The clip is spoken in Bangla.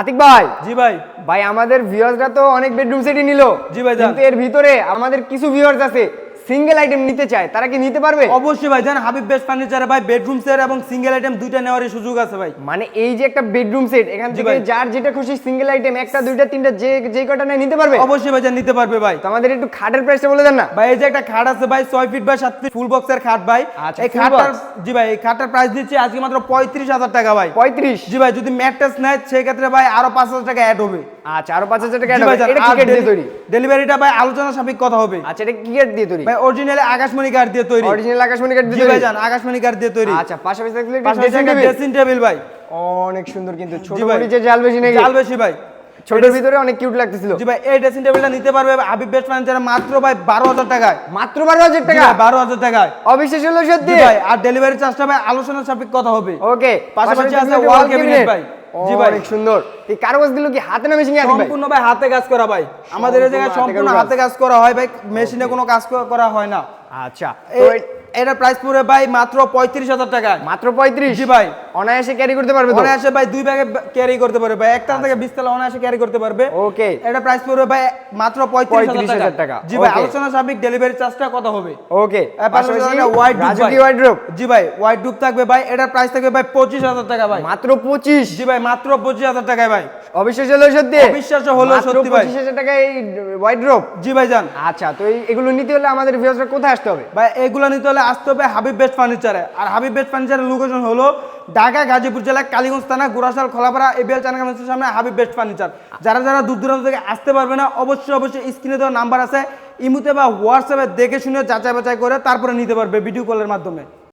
আতিক ভাই। জি ভাই। ভাই আমাদের ভিউয়ার্সরা তো অনেক বেডরুম সেটি নিল। জি ভাই। কিন্তু এর ভিতরে আমাদের কিছু ভিউয়ার্স আছে। সিঙ্গেল আইটেম নিতে চায় তারা কি নিতে পারবে? অবশ্যই ভাই জান হাবিব বেস্ট ফার্নিচারে ভাই বেডরুম সেট এবং সিঙ্গেল আইটেম দুইটা নেওয়ারই সুযোগ আছে ভাই। মানে এই যে একটা বেডরুম সেট এখান থেকে যার যেটা খুশি সিঙ্গেল আইটেম একটা দুইটা তিনটা যে যে কটা নেয় নিতে পারবে? অবশ্যই ভাই জান নিতে পারবে ভাই। তো আমাদের একটু খাটের প্রাইসটা বলে দেন না। ভাই এই যে একটা খাট আছে ভাই ছয় ফিট বাই সাত ফিট ফুল বক্সের খাট ভাই। আচ্ছা, এই খাটটার জি ভাই এই খাটটার প্রাইস দিচ্ছি আজকে মাত্র পঁয়ত্রিশ হাজার টাকা ভাই। পঁয়ত্রিশ? জি ভাই যদি ম্যাট্রেস নেয় সেই ক্ষেত্রে ভাই আরও পাঁচ হাজার টাকা অ্যাড হবে। আচ্ছা আরও পাঁচ হাজার টাকা অ্যাড হবে। এটা কি দিয়ে তৈরি? ডেলিভারিটা ভাই আলোচনা সাপেক্ষ কথা হবে। আচ্ছা এটা কি দিয়ে তৈরি? ভাই অরিজিনালি আকাশমণি কাঠ দিয়ে তৈরি। অরিজিনাল আকাশমণি জি দিয়ে তৈরি? জান আকাশমণি কাঠ দিয়ে তৈরি। আচ্ছা পাশাপাশি dressing ড্রেসিং টেবিল? ভাই। অনেক সুন্দর কিন্তু ছোট ভাই। মরিচের জাল বেশি নাকি? জাল বেশি ভাই। ছোটের ভিতরে অনেক কিউট লাগতেছিল। জি ভাই এই ড্রেসিং টেবিলটা নিতে পারবে হাবিব বেস্ট ফার্নিচারে মাত্র ভাই বারো হাজার টাকায়। মাত্র বারো হাজার জি টাকা? ভাই, বারো হাজার টাকায়। অবিশ্বাস হলো সত্যি। ভাই আর ডেলিভারি চার্জটা ভাই আলোচনা সাপেক্ষ কথা হবে। ওকে পাশাপাশি আছে cabinet cabinet। ভাই। জি ভাই। অনেক সুন্দর। এই কারুকাজ দিল কি হাতে না মেশিনে আছে ভাই? সম্পূর্ণ ভাই হাতে কাজ করা ভাই। আমাদের এই জায়গায় সম্পূর্ণ হাতে কাজ করা হয় ভাই মেশিনে কোনো কাজ করা হয় না। আচ্ছা। এটা প্রাইস পড়ে ভাই মাত্র পঁয়ত্রিশ হাজার টাকা মাত্র পঁয়ত্রিশ? জি ভাই। অনায়াসে ক্যারি করতে পারবে অনায়াসে ভাই দুই ব্যাগে ক্যারি করতে পারবে। ভাই থেকে তলা অনায়াসে ক্যারি করতে পারবে। ওকে এটা প্রাইস পড়বে ভাই মাত্র পঁয়ত্রিশ 35,000 হাজার টাকা। টাকা। জি ভাই আলোচনা সাপেক্ষে ডেলিভারি চার্জটা কত হবে? ওকে পাশাপাশি জি ভাই হোয়াইট থাকবে ভাই। এটার প্রাইস থাকবে ভাই পঁচিশ হাজার টাকা ভাই। মাত্র পঁচিশ। জি ভাই মাত্র পঁচিশ হাজার টাকায় ভাই। অবিশ্বাস হলো সত্যি। অবিশ্বাস্য হলো সত্যি ভাই। পঁচিশ হাজার টাকায় এই জি ভাই যান। আচ্ছা তো এগুলো নিতে হলে আমাদের ভিউয়ার্সরা কোথায় আসতে হবে? ভাই এগুলো নিতে হলে আসতে হবে হাবিব বেস্ট ফার্নিচারে আর হাবিব বেস্ট ফার্নিচারের লোকেশন হলো ঢাকা, গাজীপুর জেলা, কালীগঞ্জ থানা গুরাশাল খোলাপাড়া, এবিএল চানাগামের সামনে হাবি বেস্ট ফার্নিচার। যারা যারা দূর দূরান্ত থেকে আসতে পারবে না, অবশ্যই অবশ্যই স্ক্রিনে দেওয়া নাম্বার আছে। ইমুতে বা হোয়াটসঅ্যাপে দেখে শুনে যাচাই বাছাই করে তারপরে নিতে পারবে ভিডিও কলের মাধ্যমে।